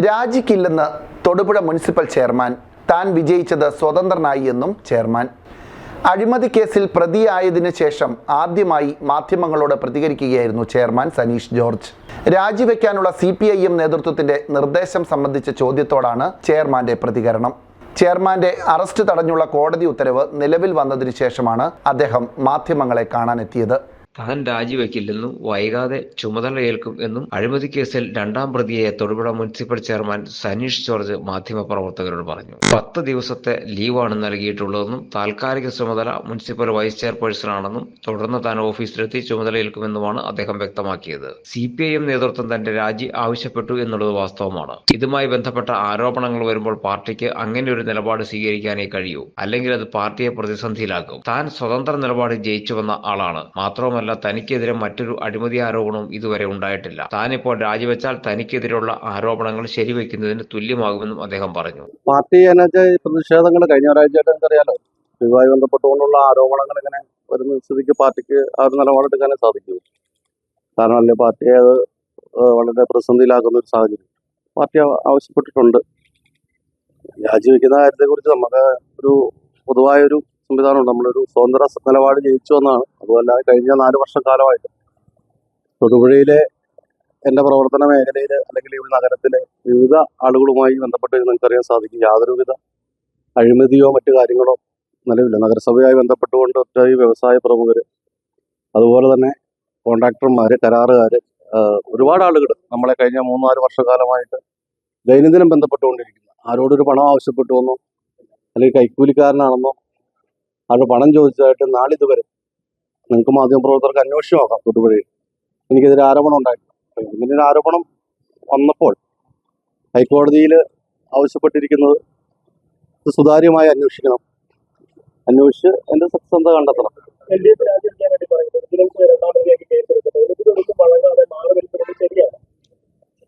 രാജിക്കില്ലെന്ന് Thodupuzha municipal chairman താൻ വിജയിച്ചത് സ്വതന്ത്രനായി എന്നും ചെയർമാൻ. അഴിമതി കേസിൽ പ്രതിയായതിനു ശേഷം ആദ്യമായി മാധ്യമങ്ങളോട് പ്രതികരിക്കുകയായിരുന്നു ചെയർമാൻ സനീഷ് ജോർജ്. രാജിവെക്കാനുള്ള സി പി ഐ എം നേതൃത്വത്തിന്റെ നിർദ്ദേശം സംബന്ധിച്ച ചോദ്യത്തോടാണ് ചെയർമാന്റെ പ്രതികരണം. ചെയർമാന്റെ അറസ്റ്റ് തടഞ്ഞുള്ള കോടതി ഉത്തരവ് നിലവിൽ വന്നതിനു ശേഷമാണ് അദ്ദേഹം മാധ്യമങ്ങളെ കാണാനെത്തിയത്. താൻ രാജിവെക്കില്ലെന്നും വൈകാതെ ചുമതലയേൽക്കും എന്നും അഴിമതി കേസിൽ രണ്ടാം പ്രതിയെ Thodupuzha municipal chairman Saneesh George മാധ്യമപ്രവർത്തകരോട് പറഞ്ഞു. പത്ത് ദിവസത്തെ ലീവാണ് നൽകിയിട്ടുള്ളതെന്നും താൽക്കാലിക ചുമതല മുനിസിപ്പൽ വൈസ് ചെയർപേഴ്സണാണെന്നും തുടർന്ന് താൻ ഓഫീസിലെത്തി ചുമതലയേൽക്കുമെന്നുമാണ് അദ്ദേഹം വ്യക്തമാക്കിയത്. സി പി ഐ എം നേതൃത്വം തന്റെ രാജി ആവശ്യപ്പെട്ടു എന്നുള്ളത് വാസ്തവമാണ്. ഇതുമായി ബന്ധപ്പെട്ട ആരോപണങ്ങൾ വരുമ്പോൾ പാർട്ടിക്ക് അങ്ങനെ ഒരു നിലപാട് സ്വീകരിക്കാനേ കഴിയൂ. അല്ലെങ്കിൽ അത് പാർട്ടിയെ പ്രതിസന്ധിയിലാക്കും. താൻ സ്വതന്ത്ര നിലപാട് ജയിച്ചു വന്ന ആളാണ് മാത്രവുമല്ല തനിക്കെതിരെ മറ്റൊരു അഴിമതി ആരോപണവും ഇതുവരെ ഉണ്ടായിട്ടില്ല. താനിപ്പോൾ രാജിവെച്ചാൽ തനിക്കെതിരെയുള്ള ആരോപണങ്ങൾ ശരിവെക്കുന്നതിന് തുല്യമാകുമെന്നും അദ്ദേഹം പറഞ്ഞു. പാർട്ടി പ്രതിഷേധങ്ങൾ കഴിഞ്ഞ ഒരാഴ്ചയായിട്ട് നമുക്കറിയാലോ ഇതുമായി ബന്ധപ്പെട്ടുകൊണ്ടുള്ള ആരോപണങ്ങൾ ഇങ്ങനെ വരുന്ന സ്ഥിതിക്ക് പാർട്ടിക്ക് ആ ഒരു നിലപാടെടുക്കാനേ സാധിക്കൂ. കാരണം അല്ലെ? പാർട്ടിയെ അത് വളരെ പ്രതിസന്ധിയിലാക്കുന്ന ഒരു സാഹചര്യം. പാർട്ടി ആവശ്യപ്പെട്ടിട്ടുണ്ട്. രാജിവെക്കുന്ന കാര്യത്തെക്കുറിച്ച് നമുക്ക് ഒരു പൊതുവായൊരു സംവിധാനമുണ്ട്. നമ്മളൊരു സ്വതന്ത്ര നിലപാട് ജയിച്ചു എന്നാണ്. അതുമല്ല കഴിഞ്ഞ നാല് വർഷം കാലമായിട്ട് തൊടുപുഴയിലെ എന്റെ പ്രവർത്തന മേഖലയിൽ അല്ലെങ്കിൽ ഈ നഗരത്തിലെ വിവിധ ആളുകളുമായി ബന്ധപ്പെട്ട് നിങ്ങൾക്കറിയാൻ സാധിക്കും. യാതൊരുവിധ അഴിമതിയോ മറ്റു കാര്യങ്ങളോ നിലവില്ല. നഗരസഭയായി ബന്ധപ്പെട്ടുകൊണ്ട് ഒറ്റ വ്യവസായ പ്രമുഖർ അതുപോലെ തന്നെ കോൺട്രാക്ടർമാർ കരാറുകാർ ഒരുപാട് ആളുകൾ നമ്മളെ കഴിഞ്ഞ മൂന്നാൽ വർഷക്കാലമായിട്ട് ദൈനംദിനം ബന്ധപ്പെട്ടുകൊണ്ടിരിക്കുന്നു. ആരോടൊരു പണം ആവശ്യപ്പെട്ടുവെന്നോ അല്ലെങ്കിൽ കൈക്കൂലിക്കാരനാണെന്നോ ആരുടെ പണം ചോദിച്ചതായിട്ട് നാളിതുവരെ നിങ്ങൾക്ക് മാധ്യമപ്രവർത്തകർക്ക് അന്വേഷിച്ച് തൊട്ടുപുഴയിൽ എനിക്കെതിരെ ആരോപണം ഉണ്ടായിട്ടില്ല. ഇങ്ങനെ ഒരു ആരോപണം വന്നപ്പോൾ ഹൈക്കോടതിയിൽ ആവശ്യപ്പെട്ടിരിക്കുന്നത് സുതാര്യമായി അന്വേഷിക്കണം. അന്വേഷിച്ച് അതിന്റെ സത്യസന്ധത കണ്ടെത്തണം.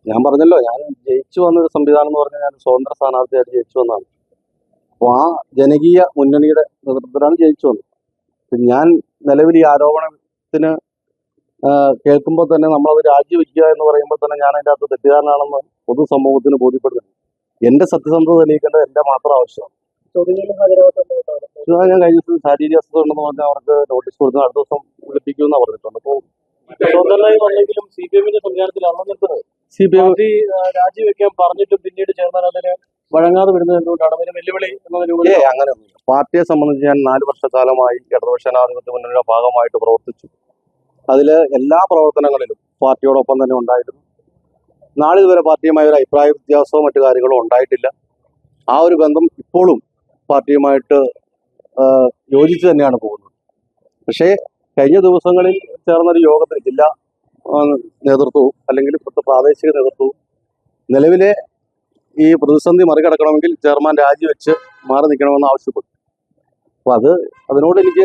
ഞാൻ പറഞ്ഞല്ലോ ഞാൻ ജയിച്ചു വന്നൊരു സംവിധാനം എന്ന് പറഞ്ഞാൽ ഞാൻ സ്വതന്ത്ര സ്ഥാനാർത്ഥിയായിട്ട് ജയിച്ചു വന്നതാണ്. അപ്പോൾ ആ ജനകീയ മുന്നണിയുടെ നേതൃത്വത്തിലാണ് ജയിച്ചു വന്നത് ഞാൻ നിലവിൽ ഈ ആരോപണത്തിന് കേൾക്കുമ്പോൾ തന്നെ നമ്മളത് രാജിവെക്കുക എന്ന് പറയുമ്പോൾ തന്നെ ഞാൻ അതിന്റെ അകത്ത് തെറ്റുകാരനാണെന്ന് പൊതുസമൂഹത്തിന് ബോധ്യപ്പെടുന്നു എന്റെ സത്യസന്ധത തെളിയിക്കേണ്ടത് എന്റെ മാത്രം ആവശ്യമാണ്. ഞാൻ കഴിഞ്ഞ ദിവസം ശാരീരിക അസ്വസ്ഥ ഉണ്ടെന്ന് പറഞ്ഞാൽ അവർക്ക് നോട്ടീസ് കൊടുത്ത് അടുത്ത ദിവസം വിളിപ്പിക്കുമെന്ന് പറഞ്ഞിട്ടുണ്ട്. അപ്പോൾ സി പി എമ്മിന്റെ സംവിധാനത്തിലാണ് നിൽക്കുന്നത്? സി പി എം രാജിവെക്കാൻ പറഞ്ഞിട്ടും പിന്നീട് ചേർന്നാൽ അതിന് വഴങ്ങാതെ വരുന്നത് എന്തുകൊണ്ടാണ്? അതിന് വെല്ലുവിളി എന്ന രൂപത്തിൽ അങ്ങനെയൊന്നുമില്ല. പാർട്ടിയെ സംബന്ധിച്ച് ഞാൻ നാല് വർഷക്കാലമായി ഇടതുപക്ഷ ജനാധിപത്യ മുന്നണിയുടെ ഭാഗമായിട്ട് പ്രവർത്തിച്ചു. അതിൽ എല്ലാ പ്രവർത്തനങ്ങളിലും പാർട്ടിയോടൊപ്പം തന്നെ ഉണ്ടായിരുന്നു. നാളിതുവരെ പാർട്ടിയുമായി ഒരു അഭിപ്രായ വ്യത്യാസമോ മറ്റു കാര്യങ്ങളും ഉണ്ടായിട്ടില്ല. ആ ഒരു ബന്ധം ഇപ്പോഴും പാർട്ടിയുമായിട്ട് യോജിച്ച് തന്നെയാണ് പോകുന്നത്. പക്ഷേ കഴിഞ്ഞ ദിവസങ്ങളിൽ ചേർന്നൊരു യോഗത്തിൽ ജില്ലാ നേതൃത്വവും അല്ലെങ്കിൽ ഇപ്പോഴത്തെ പ്രാദേശിക നേതൃത്വവും നിലവിലെ ഈ പ്രതിസന്ധി മറികടക്കണമെങ്കിൽ ചെയർമാൻ രാജിവെച്ച് മാറി നിൽക്കണമെന്ന് ആവശ്യപ്പെട്ടു. അപ്പൊ അത് അതിനോട് എനിക്ക്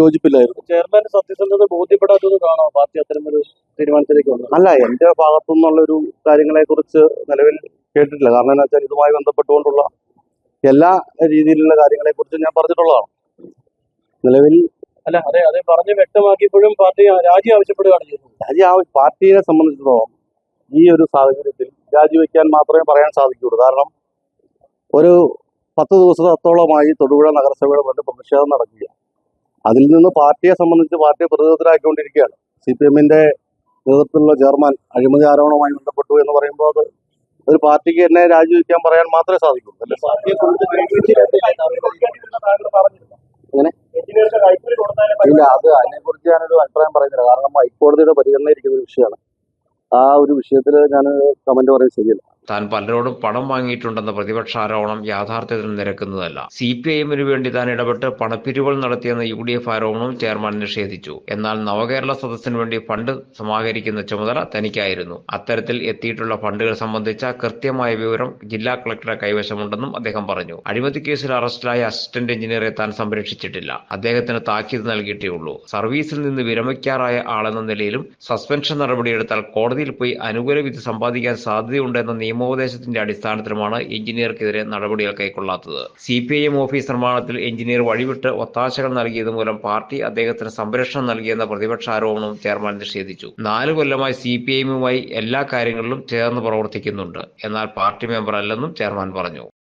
യോജിപ്പില്ലായിരുന്നു. ചെയർമാൻ സത്യസന്ധത ബോധ്യപ്പെടാത്തത് കാണോ പാർട്ടി അത്തരം ഒരു തീരുമാനത്തിലേക്ക് വന്നത്? അല്ല എന്റെ ഭാഗത്തു നിന്നുള്ള ഒരു കാര്യങ്ങളെ കുറിച്ച് നിലവിൽ കേട്ടിട്ടില്ല. കാരണം എന്താ വെച്ചാൽ ഇതുമായി ബന്ധപ്പെട്ടുകൊണ്ടുള്ള എല്ലാ രീതിയിലുള്ള കാര്യങ്ങളെ കുറിച്ച് ഞാൻ പറഞ്ഞിട്ടുള്ളതാണ്. നിലവിൽ അല്ല അതെ അതെ പറഞ്ഞ് വ്യക്തമാക്കിയപ്പോഴും പാർട്ടി രാജി ആവശ്യപ്പെടുകയാണ് ചെയ്യുന്നത് രാജി പാർട്ടിയെ സംബന്ധിച്ചിടത്തോളം ഈ ഒരു സാഹചര്യത്തിൽ രാജിവെക്കാൻ മാത്രമേ പറയാൻ സാധിക്കുകയുള്ളൂ. കാരണം ഒരു പത്ത് ദിവസത്തോളമായി തൊടുപുഴ നഗരസഭയുടെ വേണ്ടി പ്രതിഷേധം നടക്കുക. അതിൽ നിന്ന് പാർട്ടിയെ സംബന്ധിച്ച് പാർട്ടിയെ പ്രതിരോധത്തിലാക്കിക്കൊണ്ടിരിക്കുകയാണ്. സി പി എമ്മിന്റെ നേതൃത്വത്തിലുള്ള ചെയർമാൻ അഴിമതി ആരോപണവുമായി ബന്ധപ്പെട്ടു എന്ന് പറയുമ്പോൾ അത് ഒരു പാർട്ടിക്ക് എന്നെ രാജിവെക്കാൻ പറയാൻ മാത്രമേ സാധിക്കുള്ളൂ അല്ലേ? എങ്ങനെ? ഇല്ല അത് അതിനെക്കുറിച്ച് ഞാനൊരു അഭിപ്രായം പറയുന്നില്ല. കാരണം ഹൈക്കോടതിയുടെ പരിഗണനയിരിക്കുന്ന ഒരു വിഷയമാണ്. ആ ഒരു വിഷയത്തിൽ ഞാൻ കമന്റ് പറയുന്നത് ശരിയല്ല. താൻ പലരോടും പണം വാങ്ങിയിട്ടുണ്ടെന്ന പ്രതിപക്ഷ ആരോപണം യാഥാർത്ഥ്യത്തിന് നിരക്കുന്നതല്ല. സി പി ഐ എമ്മിനു വേണ്ടി താൻ ഇടപെട്ട് പണപ്പിരിവുകൾ നടത്തിയെന്ന യു ഡി എഫ് ആരോപണവും ചെയർമാൻ നിഷേധിച്ചു. എന്നാൽ നവകേരള സദസ്സിനു വേണ്ടി ഫണ്ട് സമാഹരിക്കുന്ന ചുമതല തനിക്കായിരുന്നു. അത്തരത്തിൽ എത്തിയിട്ടുള്ള ഫണ്ടുകൾ സംബന്ധിച്ച കൃത്യമായ വിവരം ജില്ലാ കളക്ടറെ കൈവശമുണ്ടെന്നും അദ്ദേഹം പറഞ്ഞു. അഴിമതി കേസിൽ അറസ്റ്റിലായ അസിസ്റ്റന്റ് എഞ്ചിനീയറെ താൻ സംരക്ഷിച്ചിട്ടില്ല. അദ്ദേഹത്തിന് താക്കീത് നൽകിയിട്ടേ ഉള്ളൂ സർവീസിൽ നിന്ന് വിരമിക്കാറായ ആളെന്ന നിലയിലും സസ്പെൻഷൻ നടപടിയെടുത്താൽ കോടതിയിൽ പോയി അനുകൂല വിധി സമ്പാദിക്കാൻ സാധ്യതയുണ്ടെന്ന നിയമ നിയമോപദേശത്തിന്റെ അടിസ്ഥാനത്തിലുമാണ് എഞ്ചിനീയർക്കെതിരെ നടപടികൾ കൈക്കൊള്ളാത്തത്. C P I M office നിർമ്മാണത്തിൽ എഞ്ചിനീയർ വഴിവിട്ട് ഒത്താശകൾ നൽകിയത് മൂലം പാർട്ടി അദ്ദേഹത്തിന് സംരക്ഷണം നൽകിയെന്ന പ്രതിപക്ഷ ആരോപണവും ചെയർമാൻ നിഷേധിച്ചു. നാല് കൊല്ലമായി സി പി ഐ എമ്മുമായി എല്ലാ കാര്യങ്ങളിലും ചേർന്ന് പ്രവർത്തിക്കുന്നുണ്ട്. എന്നാൽ പാർട്ടി മെമ്പർ അല്ലെന്നും ചെയർമാൻ പറഞ്ഞു.